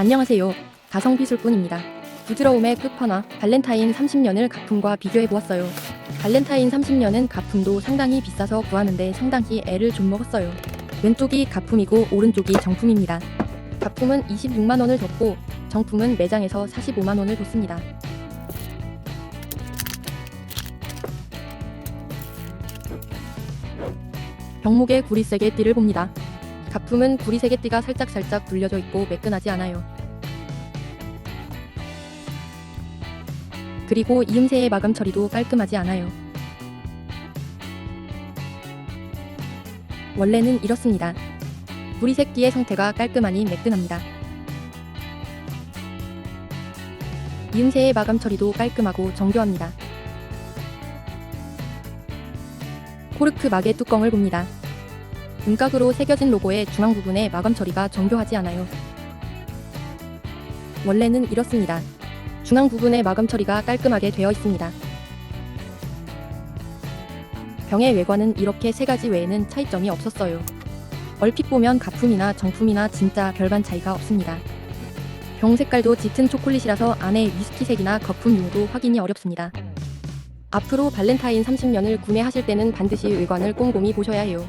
안녕하세요. 가성비술꾼입니다. 부드러움의 끝판왕 발렌타인 30년을 가품과 비교해 보았어요. 발렌타인 30년은 가품도 상당히 비싸서 구하는데 상당히 애를 좀 먹었어요. 왼쪽이 가품이고 오른쪽이 정품입니다. 가품은 26만 원을 줬고 정품은 매장에서 45만 원을 줬습니다. 병목에 구리세게 띠를 봅니다. 가품은 구리세게 띠가 살짝살짝 굴려져 있고 매끈하지 않아요. 그리고 이음새의 마감 처리도 깔끔하지 않아요. 원래는 이렇습니다. 구리색 띠의 상태가 깔끔하니 매끈합니다. 이음새의 마감 처리도 깔끔하고 정교합니다. 코르크 막의 뚜껑을 봅니다. 윤곽으로 새겨진 로고의 중앙 부분에 마감 처리가 정교하지 않아요. 원래는 이렇습니다. 중앙 부분에 마감 처리가 깔끔하게 되어 있습니다. 병의 외관은 이렇게 세 가지 외에는 차이점이 없었어요. 얼핏 보면 가품이나 정품이나 진짜 별반 차이가 없습니다. 병 색깔도 짙은 초콜릿이라서 안에 위스키색이나 거품용도 확인이 어렵습니다. 앞으로 발렌타인 30년을 구매하실 때는 반드시 외관을 꼼꼼히 보셔야 해요.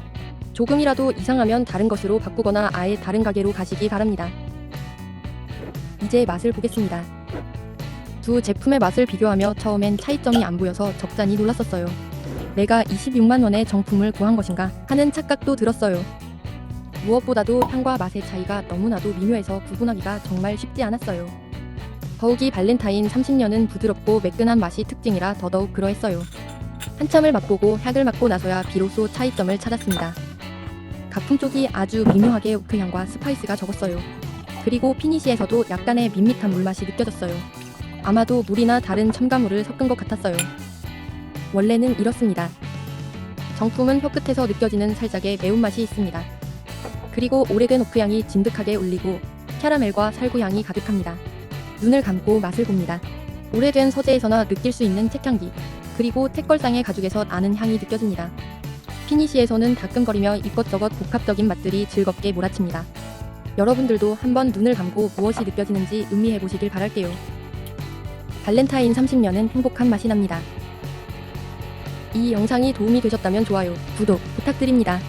조금이라도 이상하면 다른 것으로 바꾸거나 아예 다른 가게로 가시기 바랍니다. 이제 맛을 보겠습니다. 두 제품의 맛을 비교하며 처음엔 차이점이 안 보여서 적잖이 놀랐었어요. 내가 26만 원의 정품을 구한 것인가 하는 착각도 들었어요. 무엇보다도 향과 맛의 차이가 너무나도 미묘해서 구분하기가 정말 쉽지 않았어요. 더욱이 발렌타인 30년은 부드럽고 매끈한 맛이 특징이라 더더욱 그러했어요. 한참을 맛보고 향을 맡고 나서야 비로소 차이점을 찾았습니다. 가품 쪽이 아주 미묘하게 오크 향과 스파이스가 적었어요. 그리고 피니시에서도 약간의 밋밋한 물맛이 느껴졌어요. 아마도 물이나 다른 첨가물을 섞은 것 같았어요. 원래는 이렇습니다. 정품은 혀끝에서 느껴지는 살짝의 매운맛이 있습니다. 그리고 오래된 오크향이 진득하게 울리고 캐러멜과 살구향이 가득합니다. 눈을 감고 맛을 봅니다. 오래된 서재에서나 느낄 수 있는 책향기, 그리고 택걸상의 가죽에서 나는 향이 느껴집니다. 피니시에서는 다끔거리며 이것저것 복합적인 맛들이 즐겁게 몰아칩니다. 여러분들도 한번 눈을 감고 무엇이 느껴지는지 음미해 보시길 바랄게요. 발렌타인 30년은 행복한 맛이 납니다. 이 영상이 도움이 되셨다면 좋아요, 구독 부탁드립니다.